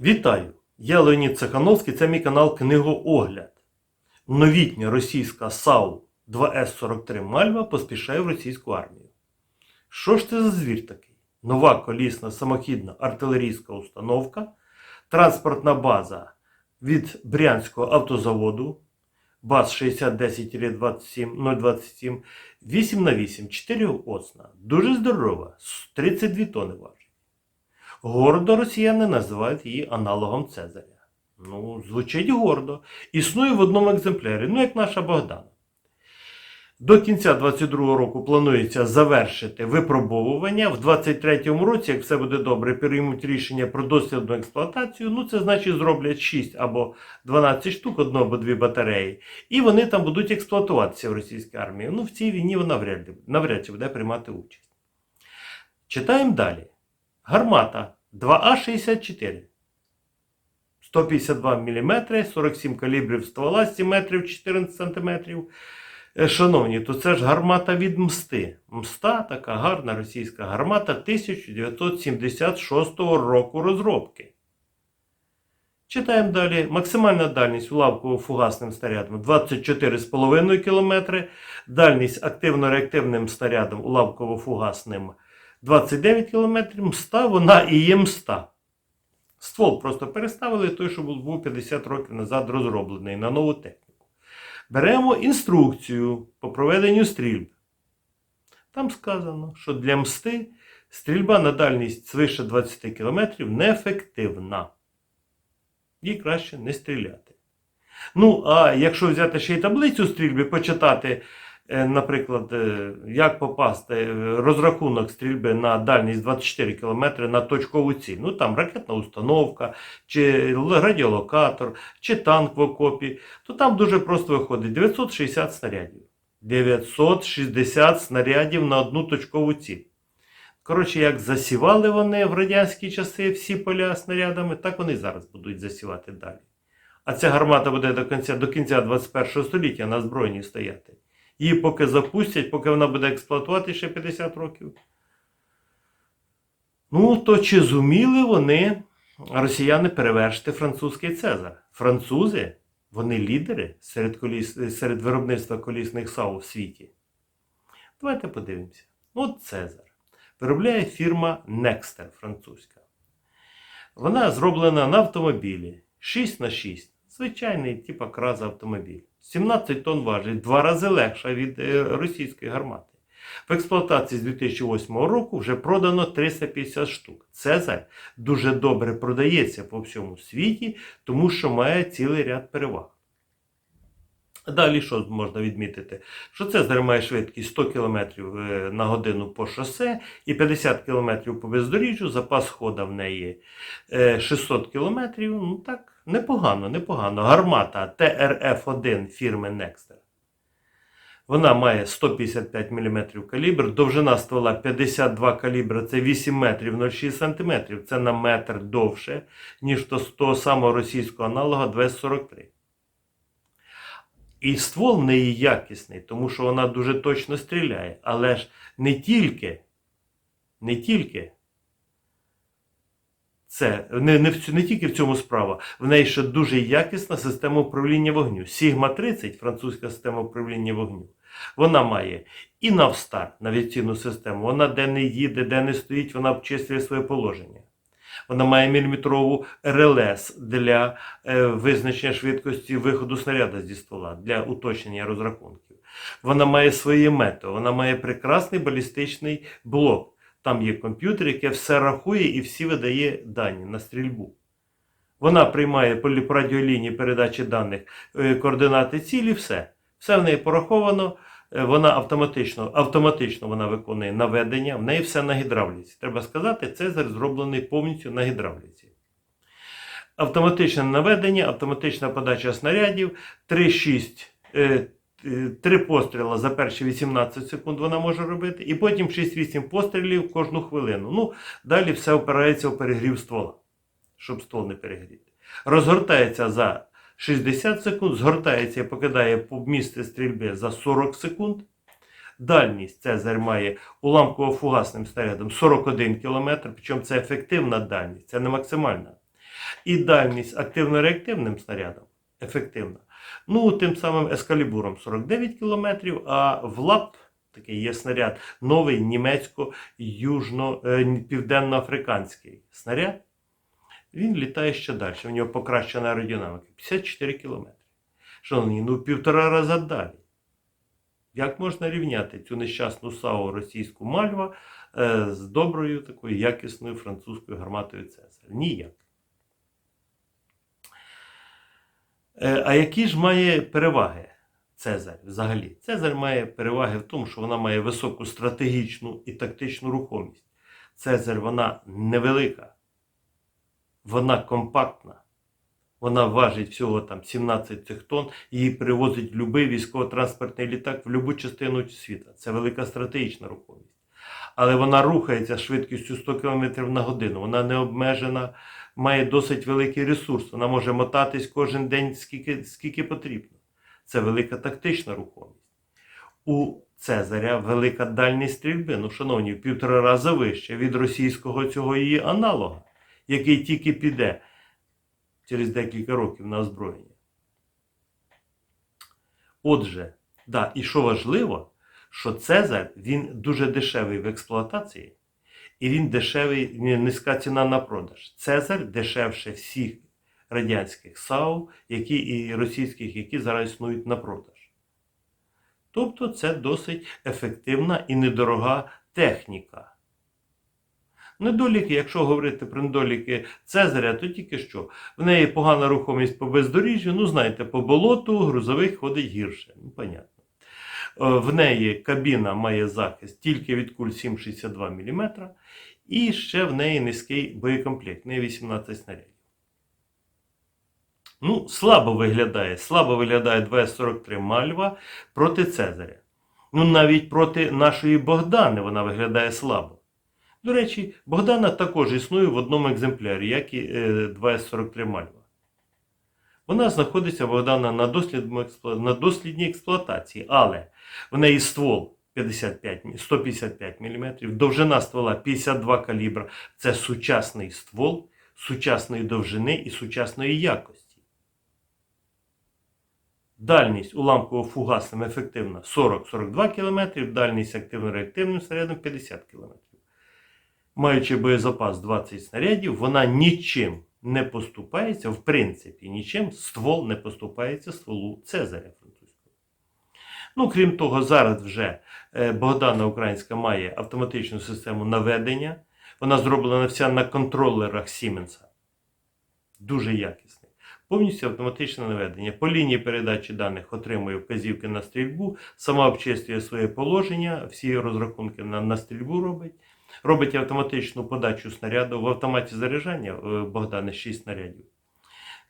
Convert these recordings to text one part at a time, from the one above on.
Вітаю! Я Леонід Цехановський, це мій канал Книгоогляд. Новітня російська САУ 2С-43 Мальва поспішає в російську армію. Що ж це за звір такий? Нова колісна самохідна артилерійська установка, транспортна база від Брянського автозаводу, БАЗ 6010 027 8 на 8 4 оцна. Дуже здорова, 32 тони важить. Гордо росіяни називають її аналогом Цезаря. Ну, звучить гордо. Існує в одному екземплярі, ну як наша Богдана. До кінця 2022 року планується завершити випробовування. В 2023 році, як все буде добре, приймуть рішення про дослідну експлуатацію. Ну, це значить зроблять 6 або 12 штук, одну або дві батареї. І вони там будуть експлуатуватися в російській армії. Ну, в цій війні вона навряд, чи буде приймати участь. Читаємо далі. Гармата 2А64. 152 мм, 47 калібрів ствола, 7 метрів 14 см. Е, Шановні, то це ж гармата від мсти. Мста така гарна російська гармата 1976 року розробки. Читаємо далі. Максимальна дальність уламково-фугасним снарядом 24,5 км, дальність активно-реактивним снарядом уламково-фугасним 29 км, мста вона і є мста. Ствол просто переставили той, що був був 50 років назад розроблений на нову техніку. Беремо інструкцію по проведенню стрільб. Там сказано, що для мсти стрільба на дальність свише 20 км неефективна. Їй краще не стріляти. Ну, а якщо взяти ще й таблицю стрільби, почитати, наприклад, е, як попасти е, розрахунок стрільби на дальність 24 км на точкову ціль. Ну там ракетна установка, чи радіолокатор, чи танк в окопі, то там дуже просто виходить 960 снарядів. 960 снарядів на одну точкову ціль. Коротше, як засівали вони в радянські часи всі поля снарядами, так вони зараз будуть засівати далі. А ця гармата буде до кінця, до кінця 21 століття на збройній стояти. Її поки запустять, поки вона буде експлуатувати ще 50 років. Ну, то чи зуміли вони, росіяни, перевершити французький Цезар? Французи, вони лідери серед, коліс... серед виробництва колісних САУ в світі. Давайте подивимося. Ну, От Цезар. Виробляє фірма Nexter французька. Вона зроблена на автомобілі 6 на 6 Звичайний типа краза автомобіль. 17 тонн важить, два рази легша від е, російської гармати. В експлуатації з 2008 року вже продано 350 штук. Цезарь дуже добре продається по всьому світі, тому що має цілий ряд переваг. Далі що можна відмітити? Що Цезарь має швидкість 100 км на годину по шосе і 50 км по бездоріжжю. Запас хода в неї е, 600 км. Ну так, непогано, непогано. Гармата ТРФ-1 фірми Nexter. Вона має 155 мм калібр, довжина ствола 52 калібра, це 8 метрів 06 см. Це на метр довше, ніж то- того самого російського аналога 243. І ствол в неї якісний, тому що вона дуже точно стріляє. Але ж не тільки, не тільки це, не, не, в не тільки в цьому справа, в неї ще дуже якісна система управління вогню. Sigma 30, французька система управління вогню. Вона має і навстарт, навігаційну систему. Вона де не їде, де не стоїть, вона обчислює своє положення. Вона має міліметрову РЛС для е, визначення швидкості виходу снаряда зі ствола для уточнення розрахунків. Вона має своє мето, вона має прекрасний балістичний блок. Там є комп'ютер, який все рахує і всі видає дані на стрільбу. Вона приймає по радіолінії передачі даних е, координати цілі, все. Все в неї пораховано, е, вона автоматично, автоматично вона виконує наведення, в неї все на гідравліці. Треба сказати, Цезар зроблений повністю на гідравліці. Автоматичне наведення, автоматична подача снарядів, 3-6, е, е, три постріла за перші 18 секунд вона може робити, і потім 6-8 пострілів кожну хвилину. Ну, далі все опирається в перегрів ствола, щоб ствол не перегріти. Розгортається за 60 секунд, згортається і покидає по місце стрільби за 40 секунд. Дальність Цезарь має уламково-фугасним снарядом 41 км, причому це ефективна дальність, це не максимальна. І дальність активно-реактивним снарядом ефективна. Ну, тим самим ескалібуром 49 км, а в ЛАП такий є снаряд, новий німецько-южно-південноафриканський снаряд. Він літає ще далі. У нього покращена аеродинаміка 54 км. Шановні, ну півтора рази далі. Як можна рівняти цю нещасну САУ російську мальва е, з доброю такою якісною французькою гарматою Цезар? Ніяк. Е, а які ж має переваги Цезарь взагалі? Цезарь має переваги в тому, що вона має високу стратегічну і тактичну рухомість. Цезарь вона невелика, вона компактна. Вона важить всього там 17 цих тонн, її перевозить будь-який військово-транспортний літак в будь-яку частину світу. Це велика стратегічна рухомість. Але вона рухається швидкістю 100 км на годину. Вона не обмежена, має досить великий ресурс. Вона може мотатись кожен день скільки, скільки потрібно. Це велика тактична рухомість. У Цезаря велика дальність стрільби. Ну, шановні, в півтора рази вище від російського цього її аналога, який тільки піде через декілька років на озброєння. Отже, да, і що важливо, що Цезар він дуже дешевий в експлуатації, і він дешевий, низька ціна на продаж. Цезар дешевше всіх радянських САУ, які і російських, які зараз існують на продаж. Тобто це досить ефективна і недорога техніка. Недоліки, якщо говорити про недоліки Цезаря, то тільки що. В неї погана рухомість по бездоріжжю, ну знаєте, по болоту грузових ходить гірше. Ну, понятно. Е, В неї кабіна має захист тільки від куль 7,62 мм, і ще в неї низький боєкомплект, в неї 18 снарядів. Ну, слабо виглядає, слабо виглядає 243 Мальва проти Цезаря. Ну, навіть проти нашої Богдани вона виглядає слабо. До речі, Богдана також існує в одному екземплярі, як і е, 243 Мальва. Вона знаходиться Богдана на, на дослідній експлуатації, але в неї ствол 55, 155 мм, довжина ствола 52 калібра. Це сучасний ствол сучасної довжини і сучасної якості. Дальність уламково-фугасним ефективна 40-42 км, дальність активно-реактивним снарядом 50 км. Маючи боєзапас 20 снарядів, вона нічим не поступається, в принципі, нічим ствол не поступається стволу Цезаря французького. Ну, крім того, зараз вже е, Богдана Українська має автоматичну систему наведення. Вона зроблена вся на контролерах Siemens. Дуже якісний. Повністю автоматичне наведення. По лінії передачі даних отримує вказівки на стрільбу, сама обчислює своє положення, всі розрахунки на, на стрільбу робить. Робить автоматичну подачу снаряду. В автоматі заряджання е, Богдана 6 снарядів.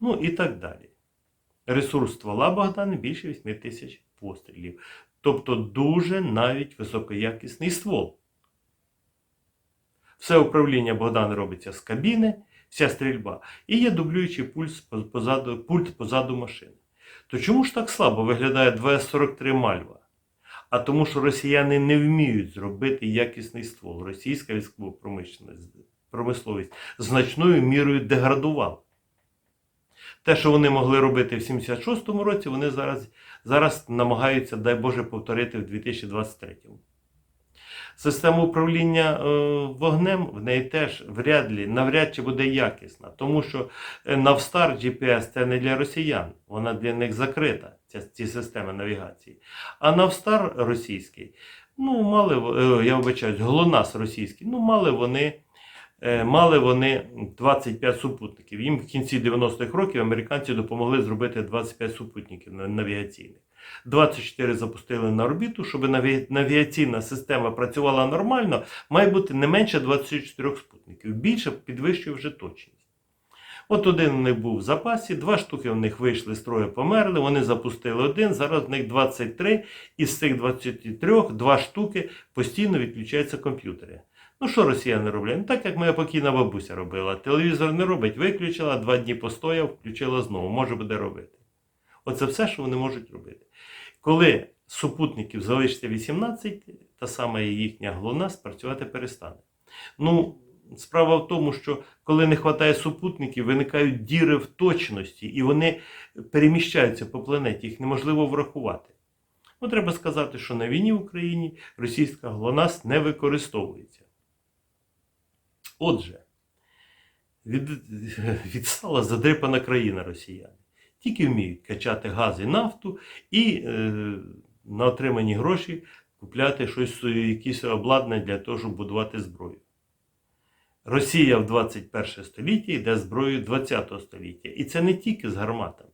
Ну і так далі. Ресурс ствола Богдана більше 8 тисяч пострілів. Тобто дуже навіть високоякісний ствол. Все управління Богдана робиться з кабіни, вся стрільба. І є дублюючий пульс позаду, пульт позаду машини. То чому ж так слабо виглядає 243 Мальва? А тому, що росіяни не вміють зробити якісний ствол. Російська військова промисловість значною мірою деградувала. Те, що вони могли робити в 76-му році, вони зараз, зараз намагаються, дай Боже, повторити в 2023-му. Система управління е, вогнем в неї теж вряд ли, навряд чи буде якісна, тому що е, Навстар GPS це не для росіян, вона для них закрита, ця, ці системи навігації. А Навстар російський, ну, мали, е, я вибачаюсь, ГЛОНАСС російський, ну, мали вони, е, мали вони 25 супутників. Їм в кінці 90-х років американці допомогли зробити 25 супутників навігаційних. 24 запустили на орбіту, щоб наві- навігаційна система працювала нормально, має бути не менше 24 спутників. Більше підвищує вже точність. От один у них був в запасі, два штуки в них вийшли з строю, померли, вони запустили один, зараз в них 23, із цих 23 два штуки постійно відключаються комп'ютери. Ну що росіяни роблять? Ну так як моя покійна бабуся робила. Телевізор не робить, виключила, два дні постояв, включила знову, може буде робити. Оце все, що вони можуть робити. Коли супутників залишиться 18, та сама їхня глуна спрацювати перестане. Ну, Справа в тому, що коли не вистачає супутників, виникають діри в точності, і вони переміщаються по планеті, їх неможливо врахувати. Ну, треба сказати, що на війні в Україні російська ГЛОНАСС не використовується. Отже, від, відстала задрипана країна росіяни. Тільки вміють качати газ і нафту і е, на отримані гроші купляти щось, якісь обладнання для того, щоб будувати зброю. Росія в 21 столітті йде зброєю 20 століття. І це не тільки з гарматами.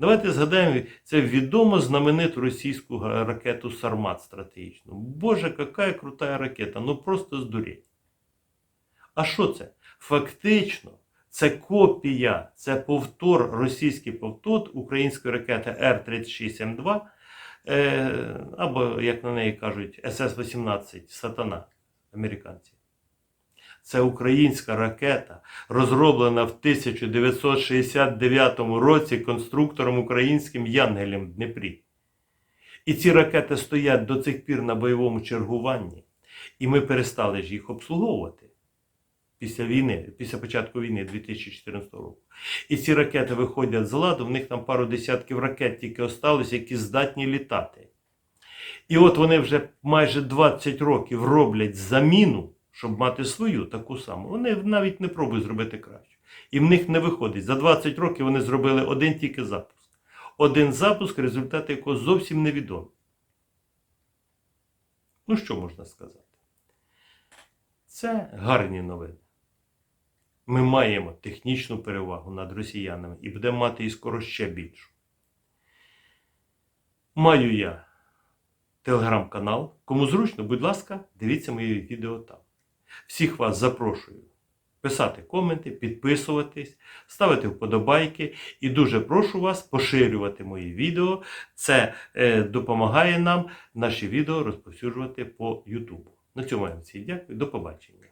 Давайте згадаємо це відомо знамениту російську ракету Сармат стратегічну. Боже, яка крута ракета! Ну просто здуріть. А що це? Фактично, це копія, це повтор, російський повтор української ракети Р-36М2, е, або, як на неї кажуть, СС-18 Сатана, американці. Це українська ракета, розроблена в 1969 році конструктором українським Янгелем в Дніпрі. І ці ракети стоять до цих пір на бойовому чергуванні, і ми перестали ж їх обслуговувати після війни, після початку війни 2014 року. І ці ракети виходять з ладу, в них там пару десятків ракет тільки осталось, які здатні літати. І от вони вже майже 20 років роблять заміну, щоб мати свою таку саму. Вони навіть не пробують зробити краще. І в них не виходить. За 20 років вони зробили один тільки запуск. Один запуск, результати якого зовсім невідомі. Ну, що можна сказати? Це гарні новини. Ми маємо технічну перевагу над росіянами і будемо мати і скоро ще більшу. Маю я телеграм-канал. Кому зручно, будь ласка, дивіться мої відео там. Всіх вас запрошую писати коменти, підписуватись, ставити вподобайки і дуже прошу вас поширювати мої відео. Це е, допомагає нам наші відео розповсюджувати по Ютубу. На цьому я всім дякую. До побачення.